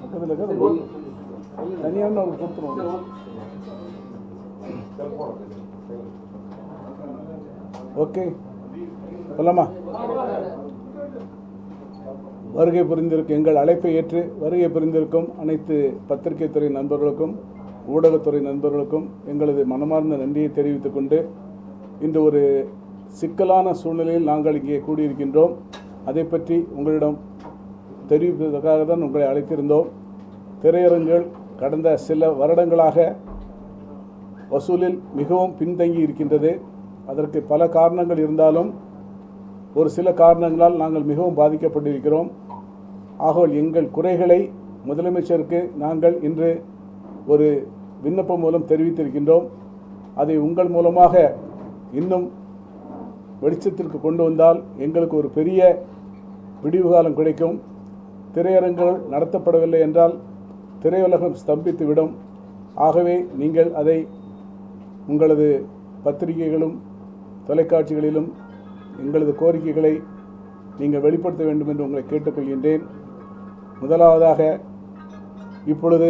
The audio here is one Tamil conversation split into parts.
பக்கத்தில் இருக்க தனியாக அவருக்கு கொடுத்துருவோம் ஓகே சொல்லலாமா? வருகை புரிந்திருக்கும் எங்கள் அழைப்பை ஏற்று வருகை புரிந்திருக்கும் அனைத்து பத்திரிகை துறை நண்பர்களுக்கும் ஊடகத்துறை நண்பர்களுக்கும் எங்களது மனமார்ந்த நன்றியை தெரிவித்துக் கொண்டு இன்று ஒரு சிக்கலான சூழ்நிலையில் நாங்கள் இங்கே கூடியிருக்கின்றோம். அதை பற்றி உங்களிடம் தெரிவிப்பதற்காக தான் உங்களை அழைத்திருந்தோம். திரையரங்குகள் கடந்த சில வருடங்களாக வசூலில் மிகவும் பின்தங்கி இருக்கின்றது. அதற்கு பல காரணங்கள் இருந்தாலும் ஒரு சில காரணங்களால் நாங்கள் மிகவும் பாதிக்கப்பட்டிருக்கிறோம். ஆகவே எங்கள் குறைகளை முதலமைச்சருக்கு நாங்கள் இன்று ஒரு விண்ணப்பம் மூலம் தெரிவித்திருக்கின்றோம். அதை உங்கள் மூலமாக இன்னும் வெளிச்சத்திற்கு கொண்டு வந்தால் எங்களுக்கு ஒரு பெரிய விடிவு காலம் கிடைக்கும். திரையரங்குகள் நடத்தப்படவில்லை என்றால் திரையுலகம் ஸ்தம்பித்து விடும் ஆகவே நீங்கள் அதை உங்களது பத்திரிகைகளும் தொலைக்காட்சிகளிலும் எங்களது கோரிக்கைகளை நீங்கள் வெளிப்படுத்த வேண்டும் என்று உங்களை கேட்டுக்கொள்கின்றேன். முதலாவதாக இப்பொழுது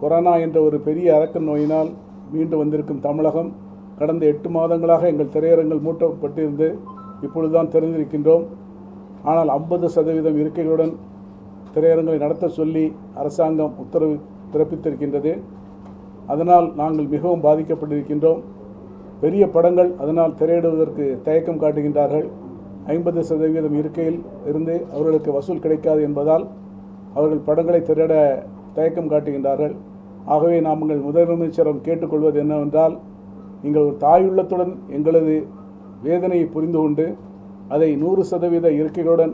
கொரோனா என்ற ஒரு பெரிய அரக்க நோயினால் மீண்டு வந்திருக்கும் தமிழகம் கடந்த எட்டு மாதங்களாக எங்கள் திரையரங்கள் மூட்டப்பட்டிருந்து இப்பொழுதுதான் திறந்திருக்கின்றோம். ஆனால் ஐம்பது சதவீதம் இருக்கைகளுடன் திரையரங்களை நடத்த சொல்லி அரசாங்கம் உத்தரவு பிறப்பித்திருக்கின்றது. அதனால் நாங்கள் மிகவும் பாதிக்கப்பட்டிருக்கின்றோம். பெரிய படங்கள் அதனால் திரையிடுவதற்கு தயக்கம் காட்டுகின்றார்கள். ஐம்பது சதவீதம் இருக்கையில் இருந்து அவர்களுக்கு வசூல் கிடைக்காது என்பதால் அவர்கள் படங்களை திரையிட தயக்கம் காட்டுகின்றார்கள். ஆகவே நாங்கள் முதலமைச்சரம் கேட்டுக்கொள்வது என்னவென்றால் நீங்கள் ஒரு தாயுள்ளத்துடன் எங்களது வேதனையை புரிந்து கொண்டு அதை நூறு சதவீத இருக்கைகளுடன்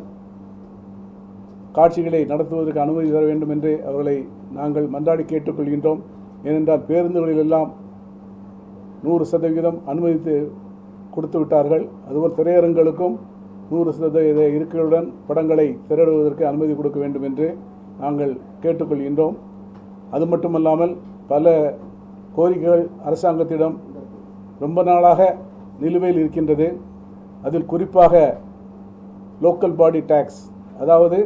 காட்சிகளை நடத்துவதற்கு அனுமதி தர வேண்டும் என்று அவர்களை நாங்கள் மன்றாடி கேட்டுக்கொள்கின்றோம். ஏனென்றால் பேருந்துகளிலெல்லாம் நூறு சதவீதம் அனுமதித்து கொடுத்து விட்டார்கள். அதுபோல் திரையரங்களுக்கும் நூறு சதவீத இருக்கைகளுடன் படங்களை திரையிடுவதற்கு அனுமதி கொடுக்க வேண்டும் என்று நாங்கள் கேட்டுக்கொள்கின்றோம். அது மட்டுமல்லாமல் பல கோரிக்கைகள் அரசாங்கத்திடம் ரொம்ப நாளாக நிலுவையில் இருக்கின்றது. அதில் குறிப்பாக லோக்கல் பாடி டேக்ஸ் அதாவது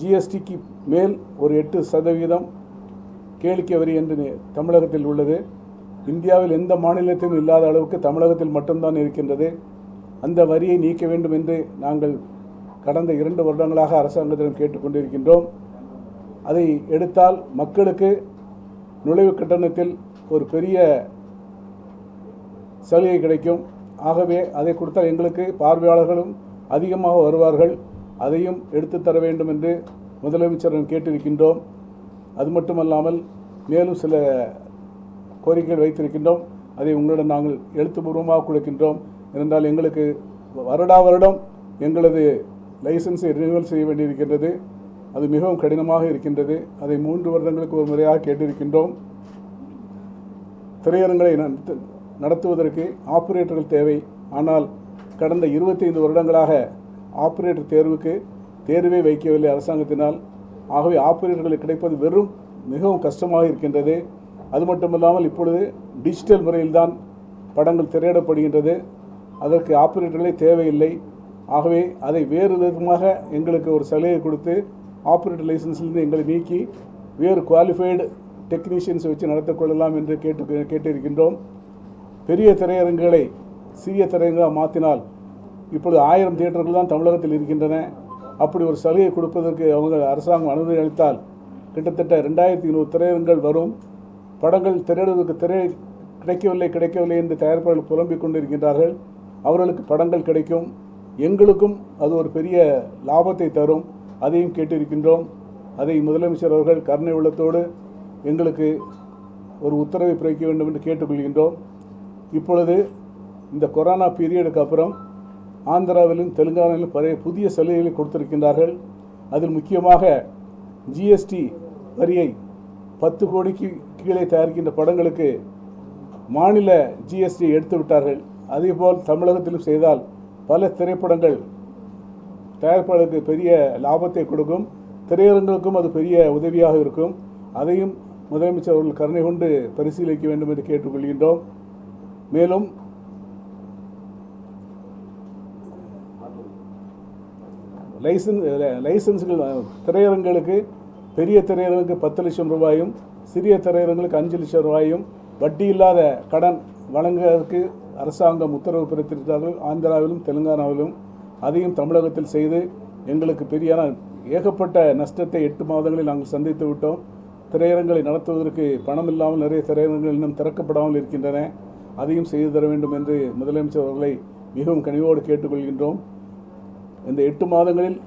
ஜிஎஸ்டிக்கு மேல் ஒரு எட்டு சதவீதம் கேளிக்கை வரி என்று தமிழகத்தில் உள்ளது. இந்தியாவில் எந்த மாநிலத்திலும் இல்லாத அளவுக்கு தமிழகத்தில் மட்டும்தான் இருக்கின்றது. அந்த வரியை நீக்க வேண்டும் என்று நாங்கள் கடந்த இரண்டு வருடங்களாக அரசாங்கத்திடம் கேட்டுக்கொண்டிருக்கின்றோம். அதை எடுத்தால் மக்களுக்கு நுழைவு கட்டணத்தில் ஒரு பெரிய சலுகை கிடைக்கும். ஆகவே அதை கொடுத்தால் எங்களுக்கு பார்வையாளர்களும் அதிகமாக வருவார்கள். அதையும் எடுத்து தர வேண்டும் என்று முதலமைச்சரிடம் கேட்டிருக்கின்றோம். அது மட்டுமல்லாமல் மேலும் சில கோரிக்கைகள் வைத்திருக்கின்றோம். அதை உங்களிடம் நாங்கள் எழுத்துப்பூர்வமாக கொடுக்கின்றோம். இருந்தால் எங்களுக்கு வருடா வருடம் எங்களது லைசன்ஸை ரினியூவல் செய்ய வேண்டியிருக்கின்றது. அது மிகவும் கடினமாக இருக்கின்றது. அதை மூன்று வருடங்களுக்கு ஒரு முறையாக கேட்டிருக்கின்றோம். திரையரங்களை நான் நடத்துவதற்கு ஆப்ரேட்டர்கள் தேவை. ஆனால் கடந்த 25 வருடங்களாக ஆப்ரேட்டர் தேர்வுக்கு தேர்வே வைக்கவில்லை அரசாங்கத்தினால். ஆகவே ஆப்ரேட்டர்களுக்கு கிடைப்பது வெறும் மிகவும் கஷ்டமாக இருக்கின்றது. அது மட்டுமல்லாமல் இப்பொழுது டிஜிட்டல் முறையில்தான் படங்கள் திரையிடப்படுகின்றது. அதற்கு ஆப்ரேட்டர்களே தேவையில்லை. ஆகவே அதை வேறு விதமாக எங்களுக்கு ஒரு சலுகை கொடுத்து ஆப்ரேட்டர் லைசன்ஸிலிருந்து எங்களை நீக்கி வேறு குவாலிஃபைடு டெக்னீஷியன்ஸ் வச்சு நடத்திக்கொள்ளலாம் என்று கேட்டு கேட்டிருக்கின்றோம். பெரிய திரையரங்குகளை சிறிய திரையரங்காக மாற்றினால் இப்பொழுது ஆயிரம் தியேட்டர்கள் தான் தமிழகத்தில் இருக்கின்றன. அப்படி ஒரு சலுகை கொடுப்பதற்கு அவங்க அரசாங்கம் அனுமதி அளித்தால் கிட்டத்தட்ட ரெண்டாயிரத்தி இருநூறு திரையரங்குகள் வரும். படங்கள் திரையிடுவதற்கு திரை கிடைக்கவில்லை கிடைக்கவில்லை என்று தயாரிப்பாளர்கள் புலம்பிக் கொண்டிருக்கின்றார்கள். அவர்களுக்கு படங்கள் கிடைக்கும். எங்களுக்கும் அது ஒரு பெரிய லாபத்தை தரும். அதையும் கேட்டிருக்கின்றோம். அதை முதலமைச்சர் அவர்கள் கருணை உள்ளத்தோடு எங்களுக்கு ஒரு உத்தரவை பிறக்க வேண்டும் என்று கேட்டுக்கொள்கின்றோம். இப்பொழுது இந்த கொரோனா பீரியடுக்கு அப்புறம் ஆந்திராவிலும் தெலுங்கானாவிலும் பழைய புதிய சலுகைகளை கொடுத்திருக்கின்றார்கள். அதில் முக்கியமாக ஜிஎஸ்டி வரியை பத்து கோடிக்கு கீழே தயாரிக்கின்ற படங்களுக்கு மாநில ஜிஎஸ்டி எடுத்து விட்டார்கள். அதேபோல் தமிழகத்திலும் செய்தால் பல திரைப்படங்கள் தயாரிப்பாளருக்கு பெரிய லாபத்தை கொடுக்கும். திரையரங்குகளுக்கும் அது பெரிய உதவியாக இருக்கும். அதையும் முதலமைச்சர் அவர்கள் கருணை கொண்டு பரிசீலிக்க வேண்டும் என்று கேட்டுக்கொள்கின்றோம். மேலும் லைசன்ஸ் லைசன்ஸுகள் திரையரங்களுக்கு பெரிய திரையரங்குக்கு பத்து லட்சம் ரூபாயும் சிறிய திரையரங்களுக்கு அஞ்சு லட்சம் ரூபாயும் வட்டி இல்லாத கடன் வழங்குவதற்கு அரசாங்கம் உத்தரவு பிறப்பித்திருக்கிறார்கள் ஆந்திராவிலும் தெலுங்கானாவிலும் அதையும் தமிழகத்தில் செய்து எங்களுக்கு பெரியான ஏகப்பட்ட நஷ்டத்தை எட்டு மாதங்களில் நாங்கள் சந்தித்து விட்டோம். திரையரங்களை நடத்துவதற்கு பணம் இல்லாமல் நிறைய திரையரங்குகள் இன்னும் திறக்கப்படாமல் இருக்கின்றன. அதையும் செய்து தர வேண்டும் என்று முதலமைச்சர் அவர்களை மிகவும் கனிவோடு கேட்டுக்கொள்கின்றோம். இந்த எட்டு மாதங்களில்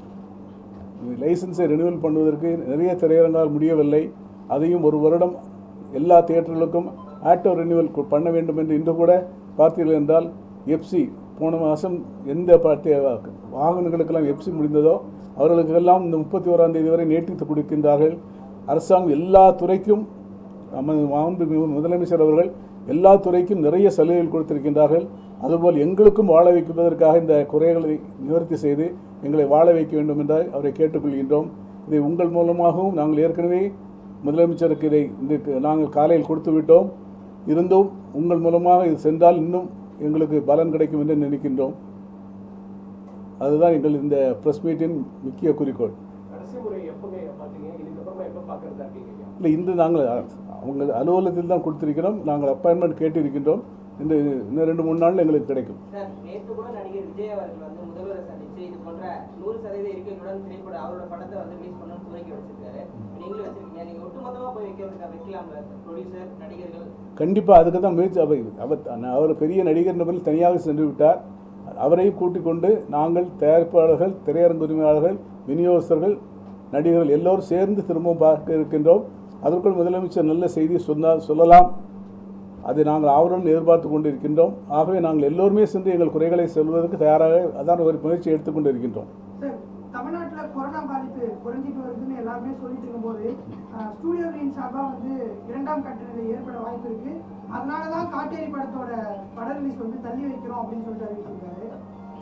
லைசன்ஸை ரினியூவல் பண்ணுவதற்கு நிறைய திரையரங்கால் முடியவில்லை. அதையும் ஒரு வருடம் எல்லா தியேட்டர்களுக்கும் ஆட்டோ ரினியூவல் கு- பண்ண வேண்டும் என்று இன்று கூட பார்த்தீர்கள் என்றால் எஃப்சி போன மாதம் எந்த பார்ட்டி வாகனங்களுக்கெல்லாம் எஃப்சி முடிந்ததோ அவர்களுக்கெல்லாம் இந்த முப்பத்தி ஓராம் தேதி வரை நீட்டித்து கொடுக்கின்றார்கள். அரசாங்கம் எல்லா துறைக்கும் நமது மாண்புமிகு முதலமைச்சர் அவர்கள் எல்லா துறைக்கும் நிறைய சலுகைகள் கொடுத்திருக்கின்றார்கள். அதுபோல் எங்களுக்கும் வாழ வைப்பதற்காக இந்த குறைகளை நிவர்த்தி செய்து எங்களை வாழ வைக்க வேண்டும் என்று அவரை கேட்டுக்கொள்கின்றோம். இதை உங்கள் மூலமாகவும் நாங்கள் ஏற்கனவே முதலமைச்சருக்கு இதை இன்றைக்கு நாங்கள் காலையில் கொடுத்து விட்டோம். இருந்தும் உங்கள் மூலமாக இது சென்றால் இன்னும் எங்களுக்கு பலன் கிடைக்கும் என்று நினைக்கின்றோம். அதுதான் எங்கள் இந்த ப்ரெஸ் மீட்டின் முக்கிய குறிக்கோள். இல்லை இன்று நாங்கள் அவங்க அலுவலகத்தில் தான் கொடுத்திருக்கிறோம். நாங்கள் அப்பாயின்மெண்ட் கேட்டிருக்கின்றோம். இந்த இன்னும் ரெண்டு மூணு நாளில் எங்களுக்கு கிடைக்கும். நேற்று கூட நடிகர் விஜய் அவர்கள் வந்து முதல்வரை சந்திச்சு இது போன்ற நூறு சதவீத இருக்கைகளுடன் திரைப்பட அவரோட படத்தை வந்து ரிலீஸ் பண்ணணும்னு கோரிக்கை வச்சிருக்காரு. நீங்களும் வச்சிருக்கீங்க. நீங்க ஒட்டுமொத்தமா போய் வைக்கிறதுக்கு வைக்கலாம்ல ப்ரொடியூசர் நடிகர்கள்? கண்டிப்பாக அதுக்கு தான் முயற்சி. அவர் அவர் அவர் பெரிய நடிகர் நபரில் தனியாக சென்று விட்டார். அவரையும் கூட்டிக் கொண்டு நாங்கள் தயாரிப்பாளர்கள் திரையரங்கு உரிமையாளர்கள் விநியோகஸ்தர்கள் நடிகர்கள் எல்லோரும் சேர்ந்து திரும்பவும் பார்க்க இருக்கின்றோம். அதற்குள் முதலமைச்சர் நல்ல செய்தி சொன்னால் சொல்லலாம். அதை நாங்கள் ஆவலுடன் எதிர்பார்த்து கொண்டிருக்கின்றோம். ஆகவே நாங்கள் எல்லோருமே சென்று எங்கள் குறைகளை சொல்வதற்கு தயாராக அதான் ஒரு முயற்சி எடுத்துக்கொண்டு இருக்கின்றோம் சார் தமிழ்நாட்டுல கொரோனா பாதிப்பு குறைஞ்சிட்டு வருதுன்னு எல்லாருமே சொல்லிட்டு இருக்கும்போது அஹ், ஸ்டூடியோவின் சார்பா வந்து இரண்டாம் கட்ட நிலை ஏற்பட வாய்ப்பு இருக்கு. அதனாலதான் காட்டேரி படத்தோட பட ரிலீஸ் வந்து தள்ளி வைக்கிறோம் அப்படின்னு சொல்லிட்டு அறிவிச்சிருக்காரு.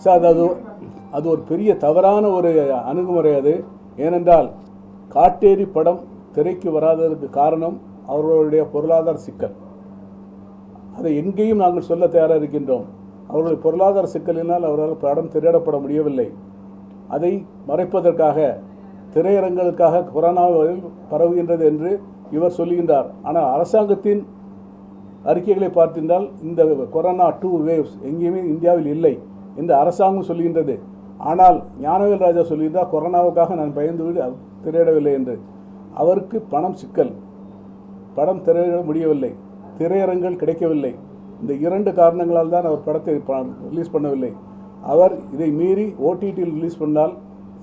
சார் அது அது அது ஒரு பெரிய தவறான ஒரு அணுகுமுறை அது. ஏனென்றால் காட்டேரி படம் திரைக்கு வராததற்கு காரணம் அவர்களுடைய பொருளாதார சிக்கல். அதை எங்கேயும் நாங்கள் சொல்ல தயாராக இருக்கின்றோம். அவர்களுடைய பொருளாதார சிக்கலினால் அவரால் படம் திரையிடப்பட முடியவில்லை. அதை மறைப்பதற்காக திரையரங்களுக்காக கொரோனாவில் பரவுகின்றது என்று இவர் சொல்லுகின்றார் ஆனால் அரசாங்கத்தின் அறிக்கைகளை பார்த்திருந்தால் இந்த கொரோனா டூ வேவ்ஸ் எங்கேயுமே இந்தியாவில் இல்லை என்று அரசாங்கம் சொல்லுகின்றது ஆனால் ஞானவேல் ராஜா சொல்கின்றார் கொரோனாவுக்காக நான் பயந்து விடு திரையிடவில்லை என்று. அவருக்கு பணம் சிக்கல். படம் திரையிட முடியவில்லை. திரையரங்கள் கிடைக்கவில்லை. இந்த இரண்டு காரணங்களால் தான் அவர் படத்தை ரிலீஸ் பண்ணவில்லை. அவர் இதை மீறி ஓடிடியில் ரிலீஸ் பண்ணால்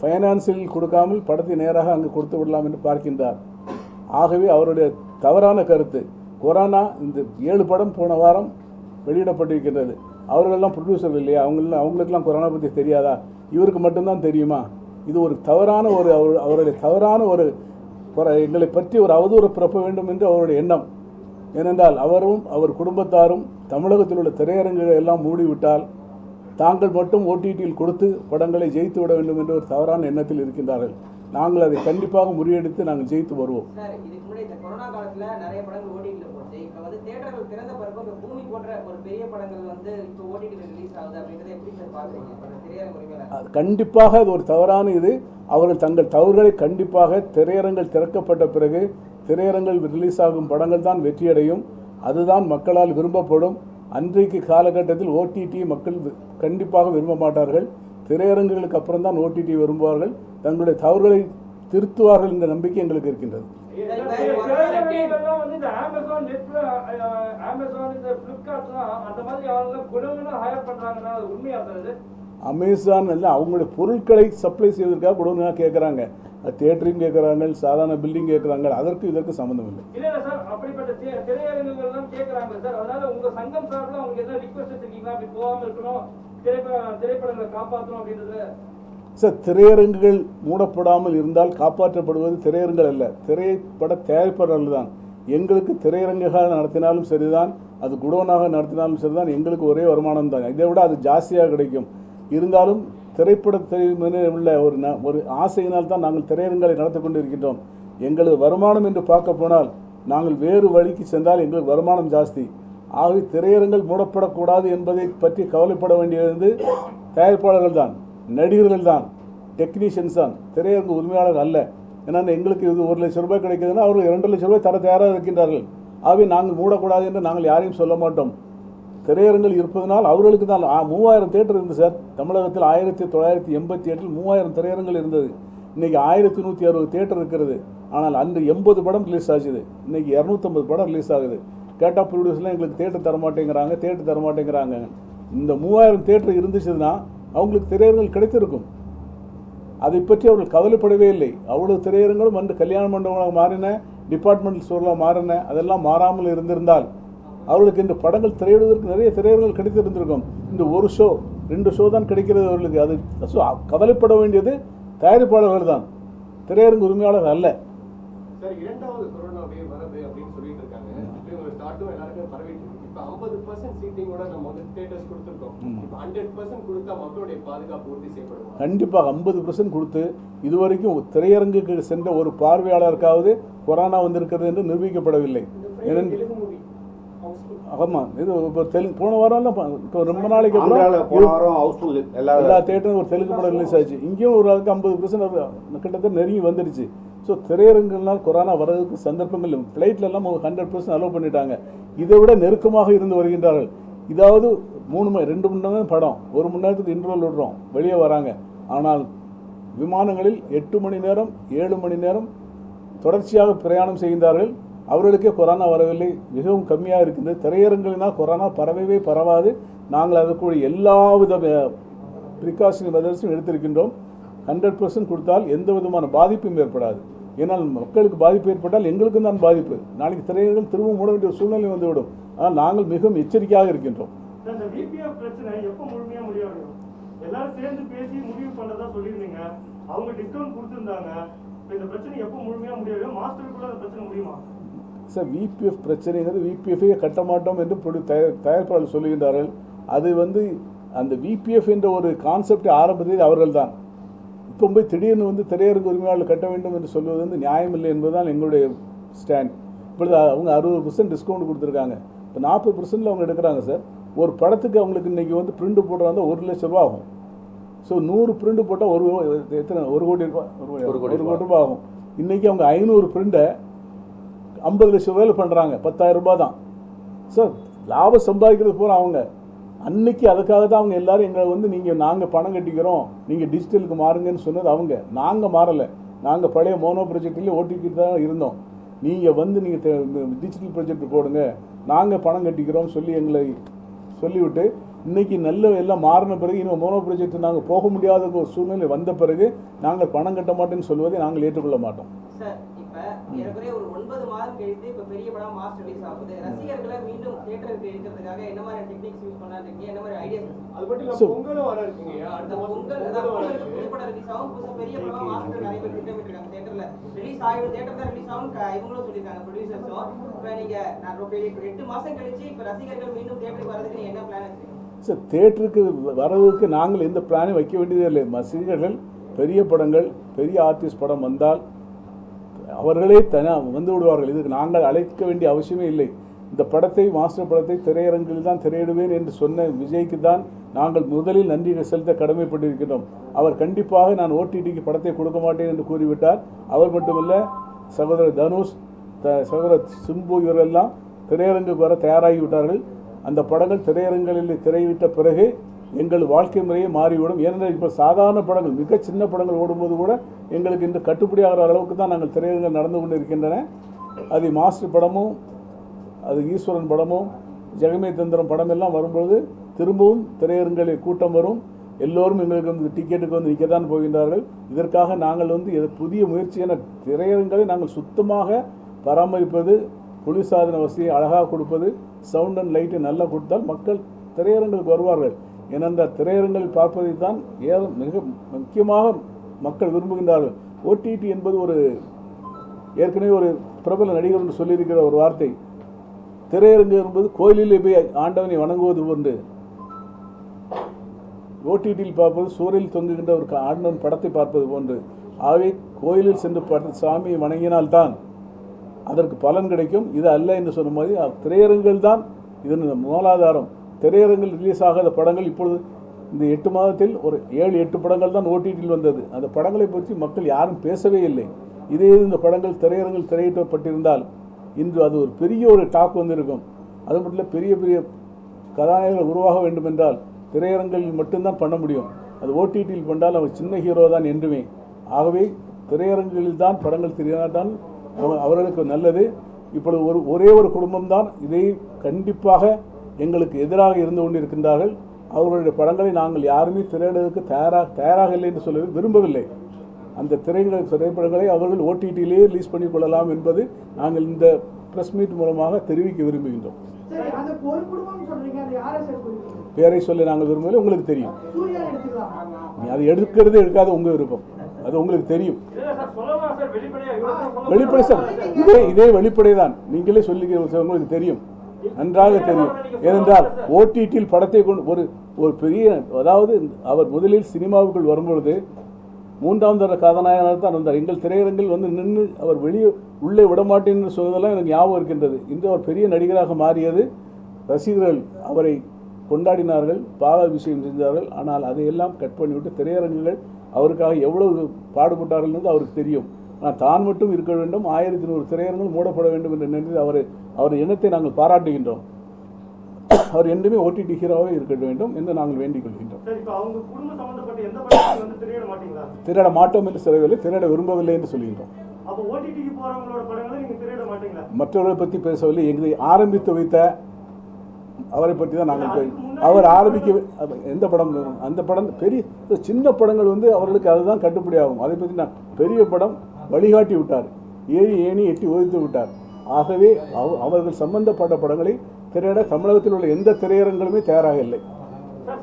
ஃபைனான்சியல் கொடுக்காமல் படத்தை நேராக அங்கு கொடுத்து விடலாம் என்று பார்க்கின்றார். ஆகவே அவருடைய தவறான கருத்து கொரோனா இந்த ஏழு படம் போன வாரம் வெளியிடப்பட்டிருக்கின்றது. அவர்களெல்லாம் ப்ரொடியூசர் இல்லையா? அவங்கள அவங்களுக்கெல்லாம் கொரோனா பற்றி தெரியாதா? இவருக்கு மட்டும்தான் தெரியுமா? இது ஒரு தவறான ஒரு அவர் அவருடைய தவறான ஒரு எங்களை பற்றி ஒரு அவதூறு பிறப்ப வேண்டும் என்று அவருடைய எண்ணம். ஏனென்றால் அவரும் அவர் குடும்பத்தாரும் தமிழகத்தில் உள்ள திரையரங்குகளை எல்லாம் மூடிவிட்டால் தாங்கள் மட்டும் ஓடிடியில் கொடுத்து படங்களை ஜெயித்து விட வேண்டும் என்ற ஒரு தவறான எண்ணத்தில் இருக்கின்றார்கள். நாங்கள் அதை கண்டிப்பாக முறியடித்து நாங்கள் ஜெயித்து வருவோம். கண்டிப்பாக அது ஒரு தவறான இது. அவர்கள் தங்கள் தவறுகளை கண்டிப்பாக திரையரங்கள் திறக்கப்பட்ட பிறகு திரையரங்கள் ரிலீஸ் ஆகும் படங்கள் தான் வெற்றியடையும். அதுதான் மக்களால் விரும்பப்படும். அன்றைக்கு காலகட்டத்தில் ஓடிடி மக்கள் வி- கண்டிப்பாக விரும்ப மாட்டார்கள். திரையரங்குகளுக்கு அப்புறம் தான் ஓடிடி விரும்புவார்கள். தங்களுடைய தவறுகளை திருத்துவார்கள் என்ற நம்பிக்கை எங்களுக்கு இருக்கின்றது. அமேசான் இந்த அந்த மாதிரி அவங்க குடவுன்னு ஹையர் அமேசான் எல்லாம் அவங்களுடைய பொருட்களை சப்ளை செய்வதற்காக கொடுங்க கேட்குறாங்க. தேட்டரையும் கேட்குறாங்க சாதாரண பில்டிங் கேட்குறாங்க அதற்கு இதற்கு சம்மந்தம் இல்லை. சார் திரையரங்குகள் மூடப்படாமல் இருந்தால் காப்பாற்றப்படுவது திரையரங்குகள் அல்ல. திரைப்பட தயாரிப்பாளர்கள் தான். எங்களுக்கு திரையரங்குகள் நடத்தினாலும் சரிதான் அது குடோனாக நடத்தினாலும் சரிதான் எங்களுக்கு ஒரே வருமானம் தான். இதை விட அது ஜாஸ்தியாக கிடைக்கும். இருந்தாலும் திரைப்பட உள்ள ஒரு ந- ஒரு ஆசையினால் தான் நாங்கள் திரையரங்களை நடத்தி கொண்டு இருக்கின்றோம் எங்களது வருமானம் என்று பார்க்க போனால் நாங்கள் வேறு வழிக்கு சென்றால் எங்களுக்கு வருமானம் ஜாஸ்தி. ஆகவே திரையரங்கள் மூடப்படக்கூடாது என்பதை பற்றி கவலைப்பட வேண்டியது தயாரிப்பாளர்கள் தான் நடிகர்கள் தான் டெக்னீஷியன்ஸ் தான். திரையரங்கு உரிமையாளர் அல்ல. ஏன்னா எங்களுக்கு இது ஒரு லட்சம் ரூபாய் கிடைக்குதுன்னா அவர்கள் இரண்டு லட்சம் ரூபாய் தர தயாராக இருக்கின்றார்கள். ஆகவே நாங்கள் மூடக்கூடாது என்று நாங்கள் யாரையும் சொல்ல மாட்டோம். திரையரங்குகள் இருப்பதனால் அவர்களுக்கு தான் ஆ, மூவாயிரம் தேட்டர் இருந்து சார். தமிழகத்தில் ஆயிரத்தி தொள்ளாயிரத்தி எண்பத்தி எட்டில் மூவாயிரம் திரையரங்குகள் இருந்தது. இன்றைக்கி ஆயிரத்தி நூற்றி அறுபது தேட்டர் இருக்கிறது. ஆனால் அன்று எண்பது படம் ரிலீஸ் ஆச்சுது. இன்றைக்கி இரநூத்தம்பது படம் ரிலீஸ் ஆகுது. கேட்டா ப்ரொடியூசர்லாம் எங்களுக்கு தேட்டர் தர மாட்டேங்கிறாங்க தேட்டர் தர மாட்டேங்கிறாங்க இந்த மூவாயிரம் தேட்டர் இருந்துச்சுன்னா அவங்களுக்கு திரையரங்குகள் கிடைத்திருக்கும். அதை பற்றி அவர்கள் கவலைப்படவே இல்லை. அவ்வளவு திரையரங்களும் அன்று கல்யாண மண்டபங்களாக மாறின டிபார்ட்மெண்டல் ஸ்டோர்களாக மாறின அதெல்லாம் மாறாமல் இருந்திருந்தால் அவர்களுக்கு இந்த படங்கள் திரையிடுவதற்கு நிறைய திரையரங்குகள் கிடைத்திருந்திருக்கும். இந்த ஒரு ஷோ ரெண்டு ஷோ தான் கிடைக்கிறது அவர்களுக்கு. அது ஸோ கவலைப்பட வேண்டியது தயாரிப்பாளர்கள் தான். திரையரங்கு உரிமையாளர் அல்ல. சார் இரண்டாவது கொரோனா வேவ் வருது அப்படின்னு சொல்லிட்டு இருக்காங்க. இப்போ ஒரு ஸ்டார்ட்டும் எல்லாருக்கும் பரவிட்டு இருக்கு. இப்போ ஐம்பது பர்சன்ட் சீட்டிங்கோட நம்ம வந்து ஸ்டேட்டஸ் கொடுத்துருக்கோம். இப்போ ஹண்ட்ரட் பர்சன்ட் கொடுத்தா மக்களுடைய பாதுகாப்பு உறுதி செய்யப்படுமா? கண்டிப்பாக ஐம்பது பர்சன்ட் கொடுத்து இதுவரைக்கும் திரையரங்குக்கு சென்ற ஒரு பார்வையாளருக்காவது கொரோனா வந்திருக்கிறது என்று நிரூபிக்கப்படவில்லை ஏனென்று தெலுங்கு மூவி ஹவுஸ்ஃபுல் ஆமாம் இது இப்போ தெலுங்கு போன வாரம்லாம் இப்போ ரொம்ப நாளைக்கு ஆந்திரால போன அப்புறம் வாரம் ஹவுஸ்ஃபுல் எல்லா எல்லா தேட்டரும் ஒரு தெலுங்கு படம் ரிலீஸ் ஆச்சு. இங்கேயும் ஒரு அளவுக்கு ஐம்பது பர்சன்ட் கிட்டத்தட்ட நெருங்கி வந்துடுச்சு. ஸோ திரையரங்குனால் கொரோனா வர்றதுக்கு சந்தர்ப்பங்கள் ஃப்ளைட்ல எல்லாம் ஹண்ட்ரட் பர்சன்ட் அலோவ் பண்ணிட்டாங்க. இதை விட நெருக்கமாக இருந்து வருகின்றார்கள். இதாவது மூணு மணி ரெண்டு மணி நேரம் படம். ஒரு மணி நேரத்துக்கு இன்டர்வல் விடுறோம். வெளியே வராங்க. ஆனால் விமானங்களில் எட்டு மணி நேரம் ஏழு மணி நேரம் தொடர்ச்சியாக பிரயாணம் செய்கின்றார்கள். அவர்களுக்கே கொரோனா வரவில்லை. மிகவும் கம்மியாக இருக்கின்றது. திரையரங்குகளினால் கொரோனா பரவவே பரவாது. நாங்கள் அதற்குரிய எல்லா வித ப்ரிகாஷன் மெதர்ஸும் எடுத்திருக்கின்றோம். ஹண்ட்ரட் பர்சன்ட் கொடுத்தால் எந்த விதமான பாதிப்பும் ஏற்படாது. ஏன்னால் மக்களுக்கு பாதிப்பு ஏற்பட்டால் எங்களுக்கும் தான் பாதிப்பு. நாளைக்கு திரையரங்குகள் திரும்ப மூட வேண்டிய சூழ்நிலை வந்துவிடும். ஆனால் நாங்கள் மிகவும் எச்சரிக்கையாக இருக்கின்றோம். எல்லாரும் சேர்ந்து பேசி முடிவு பண்ணதா சொல்லியிருந்தீங்க. அவங்க டிஸ்கவுண்ட் கொடுத்துருந்தாங்க. இந்த பிரச்சனை எப்போ முழுமையாக முடியாது மாஸ்டருக்குள்ள அந்த பிரச்சனை முடியுமா? சார் விபிஎஃப் பிரச்சனைங்கிறது விபிஎஃபே கட்ட மாட்டோம் என்று ப்ரொடியூ தயார் தயாரிப்பாளர் சொல்லுகின்றார்கள். அது வந்து அந்த விபிஎஃப் என்ற ஒரு கான்செப்டை ஆரம்பித்தது அவர்கள் தான் இப்போ போய் திடீர்னு வந்து திரையரங்கு உரிமையாளர் கட்ட வேண்டும் என்று சொல்வது வந்து நியாயமில்லை என்பதுதான் எங்களுடைய ஸ்டாண்ட் இப்பொழுது அவங்க அறுபது பர்சன்ட் டிஸ்கவுண்ட் கொடுத்துருக்காங்க. இப்போ நாற்பது பர்சன்டில் அவங்க எடுக்கிறாங்க சார் ஒரு படத்துக்கு அவங்களுக்கு இன்றைக்கி வந்து பிரிண்ட் போடுறாங்க ஒரு லட்ச ரூபா ஆகும். ஸோ நூறு பிரிண்ட் போட்டால் ஒரு எத்தனை ஒரு கோடி ரூபாய் ஒரு கோடி ஒரு கோடி ரூபாய் ஆகும். இன்றைக்கி அவங்க ஐநூறு பிரிண்ட்டை ஐம்பது லட்சம் வேலை பண்ணுறாங்க பத்தாயிரம் ரூபாய் தான். சார் லாபம் சம்பாதிக்கிறது பூரா அவங்க. அன்னைக்கு அதுக்காக தான் அவங்க எல்லாரும் எங்களை வந்து நீங்கள் நாங்கள் பணம் கட்டிக்கிறோம். நீங்கள் டிஜிட்டலுக்கு மாறுங்கன்னு சொன்னது அவங்க. நாங்கள் மாறலை. நாங்கள் பழைய மோனோ ப்ராஜெக்ட்லேயே ஓட்டிக்கிட்டு தான் இருந்தோம். நீங்கள் வந்து நீங்கள் டிஜிட்டல் ப்ராஜெக்ட் போடுங்க. நாங்கள் பணம் கட்டிக்கிறோம் சொல்லி எங்களை சொல்லிவிட்டு இன்றைக்கி நல்ல எல்லாம் மாறின பிறகு இன்னும் மோனோ ப்ராஜெக்ட் நாங்கள் போக முடியாத ஒரு சூழ்நிலை வந்த பிறகு நாங்கள் பணம் கட்ட மாட்டேன்னு சொல்வதை நாங்கள் ஏற்றுக்கொள்ள மாட்டோம். சார் இப்ப ஏறக்குறைய ஒரு ஒன்பது மாதம் கழித்து இப்ப பெரிய படம் மாஸ் ரிலீஸ் ஆகுது. ரசிகர்களை மீண்டும் தியேட்டருக்கு இழுக்கிறதுக்காக என்ன மாதிரி டெக்னிக்ஸ் யூஸ் பண்ணாருக்கீங்க என்ன மாதிரி ஐடியாஸ் அது மட்டும் இல்லாம So- பொங்கலும் வர இருக்குங்க. அந்த அடுத்த பொங்கல் பொங்கலுக்கு இருக்கு. புதுப்படம் ரிலீஸ் ஆகும். புதுசா பெரிய படம் மாஸ்டர் நிறைய பேர் திட்டமிட்டிருக்காங்க தியேட்டர்ல ரிலீஸ் ஆகிடும் தியேட்டர் தான் ரிலீஸ் ஆகும் இவங்களும் சொல்லியிருக்காங்க ப்ரொடியூசர்ஸும் இப்ப நீங்க நான் எட்டு மாசம் கழிச்சு இப்ப ரசிகர்கள் மீண்டும் தியேட்டருக்கு வரதுக்கு நீங்க என்ன பிளான் வச்சிருக்கீங்க? சார் தேட்டருக்கு வரதுக்கு நாங்கள் எந்த பிளானும் வைக்க வேண்டியதே இல்லை. ரசிகர்கள் பெரிய படங்கள் பெரிய ஆர்டிஸ்ட் படம் வந்தால் அவர்களே தன வந்து விடுவார்கள். இதுக்கு நாங்கள் அழைக்க வேண்டிய அவசியமே இல்லை. இந்த படத்தை மாஸ்டர் படத்தை திரையரங்கில் தான் திரையிடுவேன் என்று சொன்ன விஜய்க்கு தான் நாங்கள் முதலில் நன்றி செலுத்த கடமைப்பட்டிருக்கிறோம் அவர் கண்டிப்பாக நான் ஓடிடிக்கு படத்தை கொடுக்க மாட்டேன் என்று கூறிவிட்டார். அவர் மட்டுமல்ல சகோதரர் தனுஷ் த- சகோதரர் சிம்பு இவரெல்லாம் திரையரங்குக்கு வர தயாராகிவிட்டார்கள். அந்த படங்கள் திரையரங்களில் திரையிட்ட பிறகு எங்கள் வாழ்க்கை முறையே மாறிவிடும் ஏனென்றால் இப்போ சாதாரண படங்கள் மிக சின்ன படங்கள் ஓடும்போது கூட எங்களுக்கு இன்று கட்டுப்படியாகிற அளவுக்கு தான் நாங்கள் திரையரங்கில் நடந்து கொண்டு இருக்கின்றன. அது மாஸ்டர் படமும் அது ஈஸ்வரன் படமும் ஜெகமே தந்திரம் படம் எல்லாம் வரும்பொழுது திரும்பவும் திரையரங்களில் கூட்டம் வரும். எல்லோரும் எங்களுக்கு வந்து டிக்கெட்டுக்கு வந்து நிற்க தான் போகின்றார்கள். இதற்காக நாங்கள் வந்து எது புதிய முயற்சி என திரையரங்களை நாங்கள் சுத்தமாக பராமரிப்பது குளிர்சாதன வசதியை அழகாக கொடுப்பது சவுண்ட் அண்ட் லைட்டை நல்லா கொடுத்தால் மக்கள் திரையரங்களுக்கு வருவார்கள். ஏனென்றால் திரையரங்கில் பார்ப்பதை தான் ஏ மிக முக்கியமாக மக்கள் விரும்புகின்றார்கள். ஓடிடி என்பது ஒரு ஏற்கனவே ஒரு பிரபல நடிகர் என்று சொல்லியிருக்கிற ஒரு வார்த்தை. திரையரங்கு என்பது கோயிலிலே போய் ஆண்டவனை வணங்குவது போன்று ஓடிடியில் பார்ப்பது சூரியில் தொங்குகின்ற ஒரு ஆண்டவன் படத்தை பார்ப்பது போன்று ஆகவே கோயிலில் சென்று பார்த்து சாமியை வணங்கினால்தான் அதற்கு பலன் கிடைக்கும். இது அல்ல என்று சொன்ன மாதிரி திரையரங்குகள் தான் இதன் மூலாதாரம். திரையரங்கில் ரிலீஸ் ஆகாத படங்கள் இப்பொழுது இந்த எட்டு மாதத்தில் ஒரு ஏழு எட்டு படங்கள் தான் ஓடிடியில் வந்தது. அந்த படங்களை பற்றி மக்கள் யாரும் பேசவே இல்லை. இதே இந்த படங்கள் திரையரங்கில் திரையிடப்பட்டிருந்தால் இன்று அது ஒரு பெரிய ஒரு டாக் வந்திருக்கும். அது மட்டும் இல்லை பெரிய பெரிய கதாநாயகர்கள் உருவாக வேண்டும் என்றால் திரையரங்கில் மட்டும்தான் பண்ண முடியும். அது ஓடிடியில் பண்ணால் அவர் சின்ன ஹீரோ தான் என்றுமே. ஆகவே திரையரங்குகளில் தான் படங்கள் தெரியாதான் அவர்களுக்கு நல்லது. இப்பொழுது ஒரு ஒரே ஒரு குடும்பம்தான். இதை கண்டிப்பாக எங்களுக்கு எதிராக இருந்து கொண்டிருக்கின்றார்கள். அவர்களுடைய படங்களை நாங்கள் யாருமே திரையிடுவதற்கு தயாராக தயாராக இல்லை என்று சொல்ல விரும்பவில்லை. அந்த திரைகள் திரைப்படங்களை அவர்கள் ஓடிடியிலேயே ரிலீஸ் பண்ணிக் கொள்ளலாம் என்பது நாங்கள் இந்த ப்ரெஸ் மீட் மூலமாக தெரிவிக்க விரும்புகின்றோம். சரி அந்த ஒரு குடும்பம் சொல்றீங்க அது யாரை சார் குறிப்பிடுறீங்க பேரை சொல்ல நாங்கள் விரும்பவில்லை உங்களுக்கு தெரியும். அது எடுக்கிறது எடுக்காத உங்கள் விருப்பம். அது உங்களுக்கு தெரியும். வெளிப்படை சார் இதே இதே வெளிப்படை தான் நீங்களே சொல்லி உங்களுக்கு தெரியும். நன்றாக தெரியும். ஏனென்றால் ஓடிடியில் படத்தை கொண்டு ஒரு ஒரு பெரிய அதாவது அவர் முதலில் சினிமாவுக்குள் வரும்பொழுது மூன்றாம் தர கதாநாயகனாக தான் வந்தார். எங்கள் திரையரங்கில் வந்து நின்று அவர் வெளியே உள்ளே விடமாட்டேன் என்று சொன்னதெல்லாம் எனக்கு ஞாபகம் இருக்கின்றது. இன்று அவர் பெரிய நடிகராக மாறியது ரசிகர்கள் அவரை கொண்டாடினார்கள் பாலாபிஷேகம் செஞ்சார்கள். ஆனால் அதையெல்லாம் கட் பண்ணிவிட்டு திரையரங்குகள் அவருக்காக எவ்வளவு பாடுபட்டார்கள் என்பது அவருக்கு தெரியும். ஆனால் தான் மட்டும் இருக்க வேண்டும். ஆயிரத்தி நூறு திரையரங்குகள் மூடப்பட வேண்டும் என்று நினைத்து அவர் அவர் எண்ணத்தை நாங்கள் பாராட்டுகின்றோம். அவர் என்றுமே ஓடிடி ஹீரோவாக இருக்க வேண்டும் என்று நாங்கள் வேண்டிக் கொள்கின்றோம். திரையிட மாட்டோம் என்று சொல்லவில்லை திரையிட விரும்பவில்லை என்று சொல்கின்றோம். மற்றவர்களை பற்றி பேசவில்லை எங்களை ஆரம்பித்து வைத்த அவரை பற்றி தான் நாங்கள் அவர் ஆரம்பிக்க எந்த படம் அந்த படம் பெரிய சின்ன படங்கள் வந்து அவர்களுக்கு அதுதான் கட்டுப்படி ஆகும் அதை பற்றி நான் பெரிய படம் வழிகாட்டி விட்டார். ஏறி ஏணி எட்டி ஒதுத்து விட்டார். ஆகவே அவ- அவர்கள் சம்பந்தப்பட்ட படங்களை திரையிட தமிழகத்தில் உள்ள எந்த திரையரங்களுமே தயாராக இல்லை சார்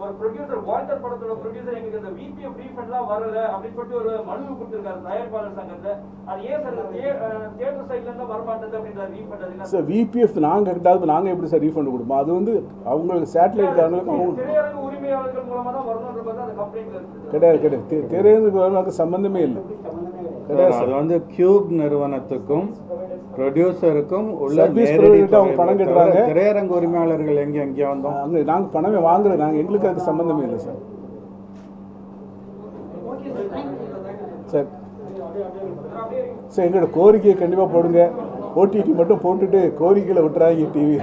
ஒரு ப்ரொடியூசர் வால்டர் படத்தோட ப்ரொடியூசர் எங்களுக்கு இந்த விபிஎஃப் ரீஃபண்ட்லாம் வரல அப்படின்னு சொல்லிட்டு ஒரு மனு கொடுத்திருக்காரு தயாரிப்பாளர் சங்கத்துல. அது ஏன் சார் தியேட்டர் சைட்ல இருந்து வர மாட்டேது அப்படின்ற ரீஃபண்ட் அது என்ன சார் விபிஎஃப் நாங்கள் கிட்டாது நாங்கள் எப்படி சார் ரீஃபண்ட் கொடுப்போம்? அது வந்து அவங்களுக்கு சேட்டலைட் காரங்களுக்கு அவங்க திரையரங்கு உரிமையாளர்கள் மூலமா தான் வரணும்ன்ற பார்த்தா அந்த கம்ப்ளைண்ட் இருக்குது கிடையாது கிடையாது. தி- திரையரங்குக்கு சம்பந்தமே இல்லை. அது வந்து கியூப் நிறுவனத்துக்கும் ப்ரொடியூசருக்கும் உள்ள அவங்க பணம். கட்டுறாங்க. திரையரங்கு உரிமையாளர்கள் எங்க எங்கே வந்தோம். அங்கே நாங்கள் பணமே வாங்குறது நாங்கள் எங்களுக்கு அதுக்கு சம்மந்தமே இல்லை சார் சார் சார் எங்களோட கோரிக்கையை கண்டிப்பாக போடுங்க. ஓடிடி மட்டும் போட்டுட்டு கோரிக்கையில் விட்டுறாங்க டிவி